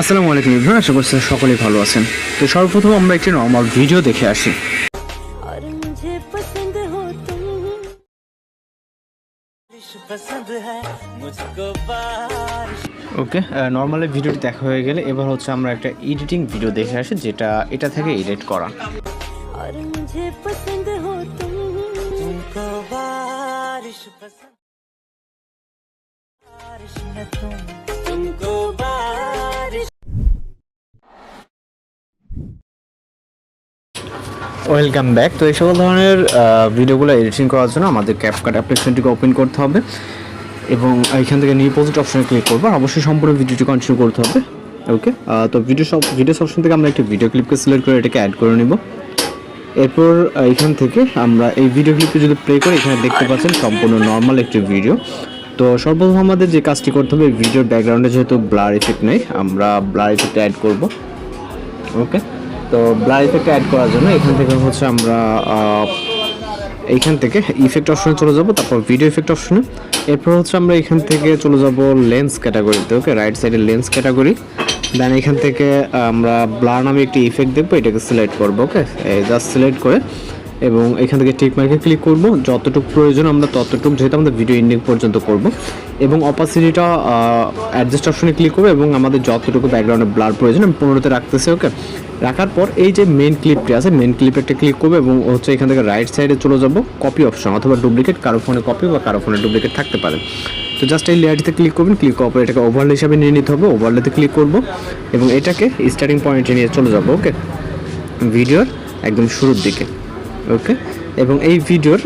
আসসালামু আলাইকুম ইভ্রান আশা করছি সকলেই ভালো আছেন। তো সর্বপ্রথম আমরা একটি নর্মাল ভিডিও দেখে আসি। ওকে নর্মালি ভিডিওটি দেখা হয়ে গেলে এবার হচ্ছে আমরা একটা এডিটিং ভিডিও দেখে আসি যেটা এটা থেকে এডিট করা। Barish welcome back. তো এই সকল ধরনের ভিডিওগুলো এডিটিং করার জন্য আমাদের ক্যাপকাট অ্যাপ্লিকেশনটিকে ওপেন করতে হবে এবং এখান থেকে নিউ প্রজেক্ট অপশনে ক্লিক করব আর অবশ্যই সম্পূর্ণ ভিডিওটি কন্টিনিউ করতে হবে। ওকে তো ভিডিও সব ভিডিওস অপশন থেকে আমরা একটি ভিডিও ক্লিপকে সিলেক্ট করে এটাকে অ্যাড করে নেব। এরপর এখান থেকে আমরা এই ভিডিও ক্লিপটি যদি প্লে করি, এখানে দেখতে পাচ্ছেন সম্পূর্ণ নর্মাল একটি ভিডিও তো সর্বপ্রথম আমাদের যে কাজটি করতে হবে ভিডিওর ব্যাকগ্রাউন্ডে যেহেতু ব্লার ইফেক্ট নেই, আমরা ব্লার ইফেক্ট অ্যাড করব। ওকে তো ব্লার ইফেক্ট অ্যাড করার জন্য এখান থেকে হচ্ছে আমরা এইখান থেকে ইফেক্ট অপশনে চলে যাব, তারপর ভিডিও ইফেক্ট অপশনে এরপর হচ্ছে আমরা এখান থেকে চলে যাব লেন্স ক্যাটাগরিতে ওকে রাইট সাইডে লেন্স ক্যাটাগরি দেন এখান থেকে আমরা ব্লার নামে একটি ইফেক্ট দেখব, এটাকে সিলেক্ট করব ওকে জাস্ট সিলেক্ট করে এবং এখান থেকে টিক মার্কে ক্লিক করব। যতটুকু প্রয়োজন আমরা ততটুকু, যেহেতু আমাদের ভিডিও এন্ডিং পর্যন্ত করব। এবং অপাসিটিটা অ্যাডজাস্ট অপশনে ক্লিক করব এবং আমাদের যতটুকু ব্যাকগ্রাউন্ডে ব্লার প্রয়োজন, আমি পনেরোতে রাখতেছি ওকে রাখার পর এই যে মেন ক্লিপটি আছে মেন ক্লিপে একটা ক্লিক করব এবং হচ্ছে এখান থেকে রাইট সাইডে চলে যাব কপি অপশন অথবা ডুপ্লিকেট কারও ফোনে কপি বা কারও ফোনে ডুপ্লিকেট থাকতে পারে। তো জাস্ট এই লেয়ারটিতে ক্লিক করবেন ক্লিক করার পর এটাকে ওভারলে হিসাবে নিয়ে নিতে হবে ওভারলেতে ক্লিক করব এবং এটাকে স্টার্টিং পয়েন্টে নিয়ে চলে যাব ওকে ভিডিওর একদম শুরুর দিকে। ওকে এবং এই ভিডিওর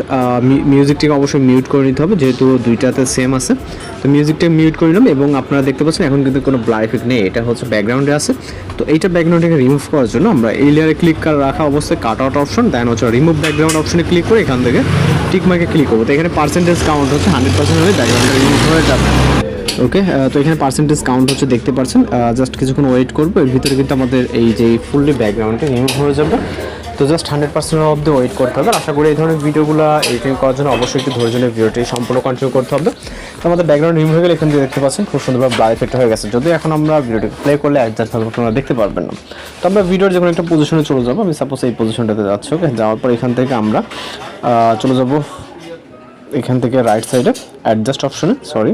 মিউজিকটিকে অবশ্যই মিউট করে নিতে হবে, যেহেতু দুইটাতে সেম আছে। তো মিউজিকটা মিউট করে নিলাম এবং আপনারা দেখতে পাচ্ছেন এখন কিন্তু কোনো ব্লার ইফেক্ট নেই, এটা হচ্ছে ব্যাকগ্রাউন্ডে আছে। তো এইটা ব্যাকগ্রাউন্ডটাকে রিমুভ করার জন্য আমরা এই লেয়ারে ক্লিক করে রাখা অবস্থায় কাট আউট অপশন দেন হচ্ছে রিমুভ ব্যাকগ্রাউন্ড অপশনে ক্লিক করে এখান থেকে টিক মার্কে ক্লিক করব। তো এখানে পার্সেন্টেজ কাউন্ট হচ্ছে হান্ড্রেড পার্সেন্ট হলে ব্যাকগ্রাউন্ডটা রিমুভ হয়ে যাবে। ওকে তো এখানে পার্সেন্টেজ কাউন্ট হচ্ছে দেখতে পাচ্ছেন জাস্ট কিছুক্ষণ ওয়েট করব, এর ভিতরে কিন্তু আমাদের এই যে ফুললি ব্যাকগ্রাউন্ডটা রিমুভ হয়ে যাবে। তো জাস্ট হান্ড্রেড পার্সেন্ট অব্দি ওয়েট করতে হবে। আশা করি এই ধরনের ভিডিওগুলো এডিটিং করার জন্য অবশ্যই একটু ধৈর্য নিয়ে ভিডিওটি সম্পূর্ণ কন্টিনিউ করতে হবে। তো আমাদের ব্যাকগ্রাউন্ড রিমুভ হয়ে গেলে এখান থেকে দেখতে পাচ্ছেন, খুব সুন্দরভাবে ব্লার এফেক্ট হয়ে গেছে। যদি এখন আমরা ভিডিওটি প্লে করলে একজাস্ট ভাবে আপনারা দেখতে পারবেন না। তো আমরা ভিডিওর যে কোনো একটা পজিশনে চলে যাব। আমি সাপোজ এই পজিশনটাতে যাচ্ছি ওকে যাওয়ার পর এখান থেকে আমরা চলে যাব এখান থেকে রাইট সাইডে অ্যাডজাস্ট অপশনে সরি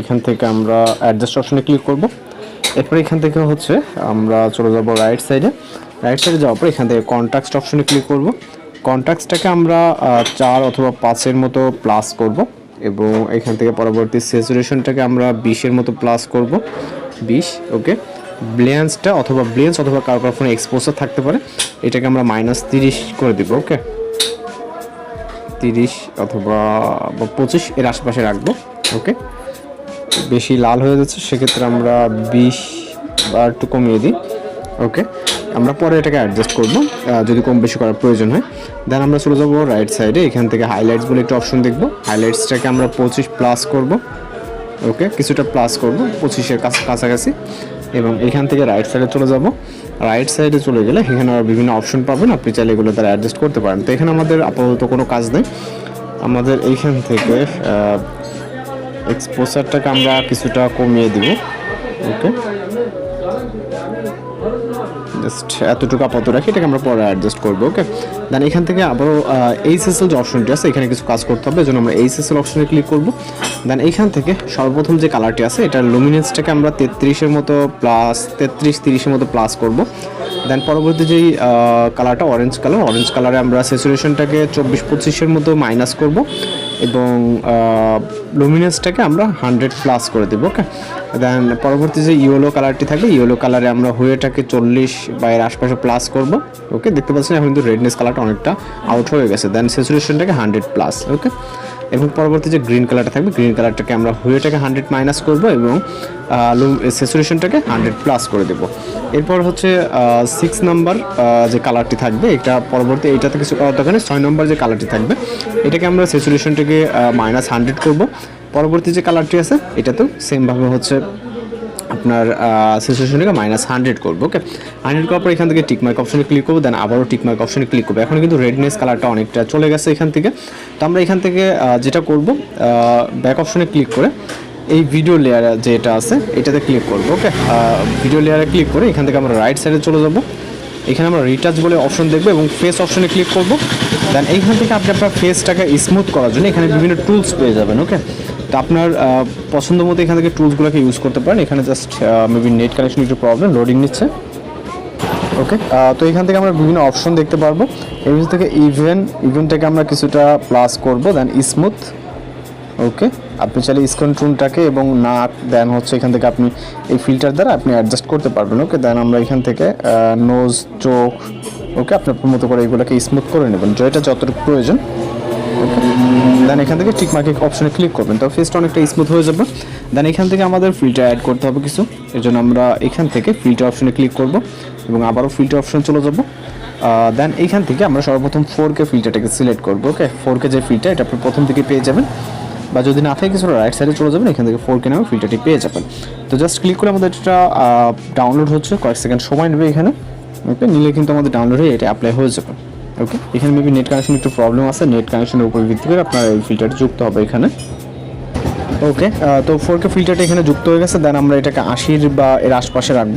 এখান থেকে আমরা অ্যাডজাস্ট অপশনে ক্লিক করব। এরপর এখান থেকে হচ্ছে আমরা চলে যাব রাইট সাইডে রাইট সাইডে যাওয়ার পর এখান থেকে কন্ট্যাক্ট অপশনে ক্লিক করব। কন্ট্যাক্টসটাকে আমরা চার অথবা পাঁচের মতো প্লাস করব এবং এখান থেকে পরবর্তী স্যাচুরেশনটাকে আমরা বিশের মতো প্লাস করব। বিশ ওকে ব্লেন্সটা অথবা ব্লেন্স অথবা কারও কারও ফোনে এক্সপোজার থাকতে পারে। এটাকে আমরা মাইনাস তিরিশ করে দিব ওকে তিরিশ অথবা পঁচিশ এর আশেপাশে রাখব ওকে বেশি লাল হয়ে যাচ্ছে, সেক্ষেত্রে আমরা বিশ বা একটু কমিয়ে দিই ওকে আমরা পরে এটাকে অ্যাডজাস্ট করব যদি কম বেশি করার প্রয়োজন হয়। দেন আমরা চলে যাব রাইট সাইডে এখান থেকে হাইলাইটস বলে একটা অপশন দেখব। হাইলাইটসটাকে আমরা পঁচিশ প্লাস করব। ওকে কিছুটা প্লাস করব পঁচিশের কাছ কাছাকাছি। এবং এখান থেকে রাইট সাইডে চলে যাব। রাইট সাইডে চলে গেলে এখানে আর বিভিন্ন অপশন পাবেন। আপনি চাইলে এগুলো তারা অ্যাডজাস্ট করতে পারেন। তো এখানে আমাদের আপাতত কোনো কাজ নেই। আমাদের এইখান থেকে আহ, এক্সপোজারটাকে আমরা কিছুটা কমিয়ে দিব। ওকে জাস্ট এতটুকু আপাতত রাখি, এটাকে আমরা পরে অ্যাডজাস্ট করব ওকে দেন এখান থেকে আবারও এইচ এস এল যে অপশনটি আছে, এখানে কিছু কাজ করতে হবে জন্য আমরা এইচএসএল এস অপশনে ক্লিক করব। দেন এখান থেকে সর্বপ্রথম যে কালারটি আছে এটার লুমিনেন্সটাকে আমরা তেত্রিশের মতো প্লাস তেত্রিশ তিরিশের মতো প্লাস করব। দেন পরবর্তী যেই কালারটা অরেঞ্জ কালার অরেঞ্জ কালারে আমরা স্যাচুরেশনটাকে চব্বিশ পঁচিশের মতো মাইনাস করব এবং লুমিনেন্সটাকে আমরা হান্ড্রেড প্লাস করে দেবো ওকে দেন পরবর্তী যে ইয়েলো কালারটি থাকবে ইয়েলো কালারে আমরা হুয়েটাকে চল্লিশ বা এর আশপাশে প্লাস করব ওকে দেখতে পাচ্ছেন এখন কিন্তু রেডনেস কালারটা অনেকটা আউট হয়ে গেছে। দেন স্যাচুরেশনটাকে হান্ড্রেড প্লাস ওকে এবং পরবর্তী যে গ্রিন কালারটা থাকবে গ্রিন কালারটাকে আমরা হুয়েটাকে হান্ড্রেড মাইনাস করব এবং লুম স্যাচুরেশনটাকে হান্ড্রেড প্লাস করে দেবো। এরপর হচ্ছে সিক্স নাম্বার যে কালারটি থাকবে, এটা পরবর্তী কিছু করার নেই, ছয় নম্বর যে কালারটি থাকবে, এটাকে আমরা স্যাচুরেশনটাকে মাইনাস হান্ড্রেড করব। পরবর্তী যে কালারটি আছে এটা তো সেমভাবে হচ্ছে আপনার সিচুয়েশনটাকে মাইনাস হান্ড্রেড করব ওকে হান্ড্রেড করার পর এখান থেকে টিকমার্ক অপশনে ক্লিক করব দেন আবারও টিকমার্ক অপশনে ক্লিক করব। এখন কিন্তু রেডনেস কালারটা অনেকটা চলে গেছে এখান থেকে। তো আমরা এখান থেকে যেটা করব ব্যাক অপশনে ক্লিক করে এই ভিডিও লেয়ার যেটা আছে, এটাতে ক্লিক করব ওকে ভিডিও লেয়ারে ক্লিক করে এখান থেকে আমরা রাইট সাইডে চলে যাব। এখানে আমরা রিটাচ বলে অপশন দেখব এবং ফেস অপশনে ক্লিক করব। দেন এইখান থেকে আপনি আপনার ফেসটাকে স্মুথ করার জন্য এখানে বিভিন্ন টুলস পেয়ে যাবেন ওকে তো আপনার পছন্দ মতো এখান থেকে টুলসগুলোকে ইউজ করতে পারেন। এখানে জাস্ট মেবি নেট কানেকশন একটু প্রবলেম লোডিং নিচ্ছে। ওকে তো এখান থেকে আমরা বিভিন্ন অপশন দেখতে পারব। এর ভিতর থেকে ইভেন ইভেন থেকে আমরা কিছুটা প্লাস করব দেন স্মুথ ওকে আপনি চাইলে স্কন টুনটাকে এবং নাক দেন হচ্ছে এখান থেকে আপনি এই ফিল্টার দ্বারা আপনি অ্যাডজাস্ট করতে পারবেন। ওকে দেন আমরা এখান থেকে নোজ চোখ ওকে আপনি আপনার মতো করে এগুলোকে স্মুথ করে নেবেন। যেটা যতটুকু প্রয়োজন। দেন এখান থেকে টিক মার্কিং অপশনে ক্লিক করবেন। তো ফেসটা অনেকটা স্মুথ হয়ে যাবে। দেন এখান থেকে আমাদের ফিল্টার অ্যাড করতে হবে কিছু। এর জন্য আমরা এখান থেকে ফিল্টার অপশনে ক্লিক করব এবং আবারও ফিল্টার অপশন চলে যাব। দেন এইখান থেকে আমরা সর্বপ্রথম ফোর কে ফিল্টারটাকে সিলেক্ট করব ওকে ফোর কে যে ফিল্টার এটা আপনি প্রথম থেকে পেয়ে যাবেন। বা যদি না থাকে কিছুটা রাইট সাইডে চলে যাবেন, এখান থেকে ফোর কে নামে ফিল্টারটি পেয়ে যাবেন। তো জাস্ট ক্লিক করে আমাদের এটা ডাউনলোড হচ্ছে। কয়েক সেকেন্ড সময় নেবে এখানে। ওকে নিলে কিন্তু আমাদের ডাউনলোড হয়ে এটা অ্যাপ্লাই হয়ে যাবে। ওকে এখানে মেবি নেট কানেকশন একটু প্রবলেম আছে। নেট কানেকশনের উপর ভিত্তি করে আপনার এই ফিল্টারটি যুক্ত হবে এখানে। ওকে তো ফোর কে ফিল্টারটা এখানে যুক্ত হয়ে গেছে। দেন আমরা এটাকে আশির বা এর আশপাশে রাখব।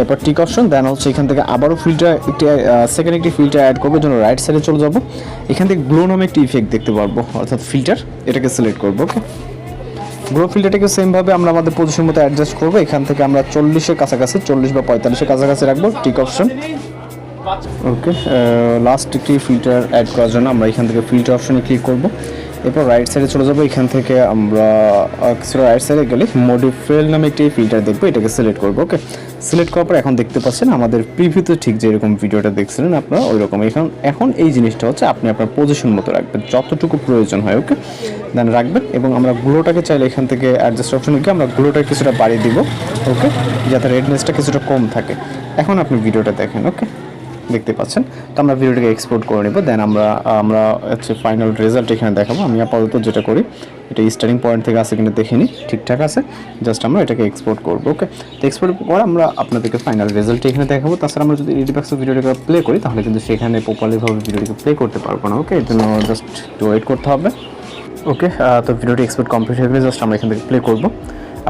এরপর টিক অপশন দেন হচ্ছে এখান থেকে আবারও ফিল্টার একটি সেকেন্ড একটি ফিল্টার অ্যাড করব জন্য রাইট সাইডে চলে যাব। এখান থেকে গ্লো নামে একটি ইফেক্ট দেখতে পারব, অর্থাৎ ফিল্টার এটাকে সিলেক্ট করব ওকে গ্রো ফিল্টারটাকে সেমভাবে আমরা আমাদের পজিশন মতো অ্যাডজাস্ট করব। এখান থেকে আমরা চল্লিশের কাছাকাছি, চল্লিশ বা পঁয়তাল্লিশের কাছাকাছি রাখব টিক অপশন ওকে লাস্ট একটি ফিল্টার অ্যাড করার জন্য আমরা এখান থেকে ফিল্টার অপশনে ক্লিক করব। এরপর রাইট সাইডে চলে যাব, এখান থেকে আমরা কিছুটা রাইট সাইডে গেলে মডিফেল নামে একটি ফিল্টার দেখব, এটাকে সিলেক্ট করব ওকে সিলেক্ট করার পর এখন দেখতে পাচ্ছেন আমাদের প্রিভিউতে ঠিক যেরকম ভিডিওটা দেখছিলেন আপনারা ওই রকম এখন এখন এই জিনিসটা হচ্ছে আপনি আপনার পজিশন মতো রাখবেন, যতটুকু প্রয়োজন হয় ওকে দেন রাখবেন এবং আমরা গ্লোটাকে চাইলে এখান থেকে অ্যাডজাস্ট অপশনে গিয়ে আমরা গ্লোটা কিছুটা বাড়িয়ে দিব ওকে যাতে রেডনেসটা কিছুটা কম থাকে। এখন আপনি ভিডিওটা দেখেন ওকে দেখতে পাচ্ছেন। তো আমরা ভিডিওটাকে এক্সপোর্ট করে নেব। দেন আমরা আমরা হচ্ছে ফাইনাল রেজাল্ট এখানে দেখাবো। আমি আপাতত যেটা করি, এটা স্টার্টিং পয়েন্ট থেকে আছে কিনা দেখে নিই। ঠিকঠাক আছে? জাস্ট আমরা এটাকে এক্সপোর্ট করব ওকে তো এক্সপোর্ট পর আমরা আপনাদেরকে ফাইনাল রেজাল্ট এখানে দেখাবো। তাছাড়া আমরা যদি এডিবাক্সে ভিডিওটাকে প্লে করি, তাহলে কিন্তু সেখানে প্রপারলিভাবে ভিডিওটাকে প্লে করতে পারব না ওকে এর জন্য জাস্ট ওয়েট করতে হবে ওকে তো ভিডিওটি এক্সপোর্ট কমপ্লিট হয়ে গেলে জাস্ট আমরা এখান থেকে প্লে করব।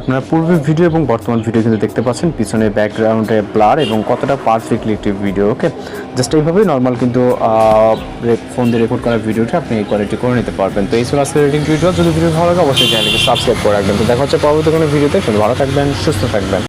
আপনারা পূর্বের ভিডিও এবং বর্তমান ভিডিও কিন্তু দেখতে পাচ্ছেন, পিছনে ব্যাকগ্রাউন্ডে ব্লার এবং কতটা পারফেক্টলি একটি ভিডিও ওকে জাস্ট এইভাবেই নর্মাল কিন্তু ফোন দিয়ে রেকর্ড করা ভিডিওটা আপনি এই কোয়ালিটি করে নিতে পারবেন। তো এই ছিল আজকের রেটিং ভিডিও যদি ভিডিও ভালো লাগে, অবশ্যই চ্যানেলকে সাবস্ক্রাইব করে রাখবেন। তো দেখা হচ্ছে পরবর্তী কোনো ভিডিওতে ভালো থাকবেন, সুস্থ থাকবেন।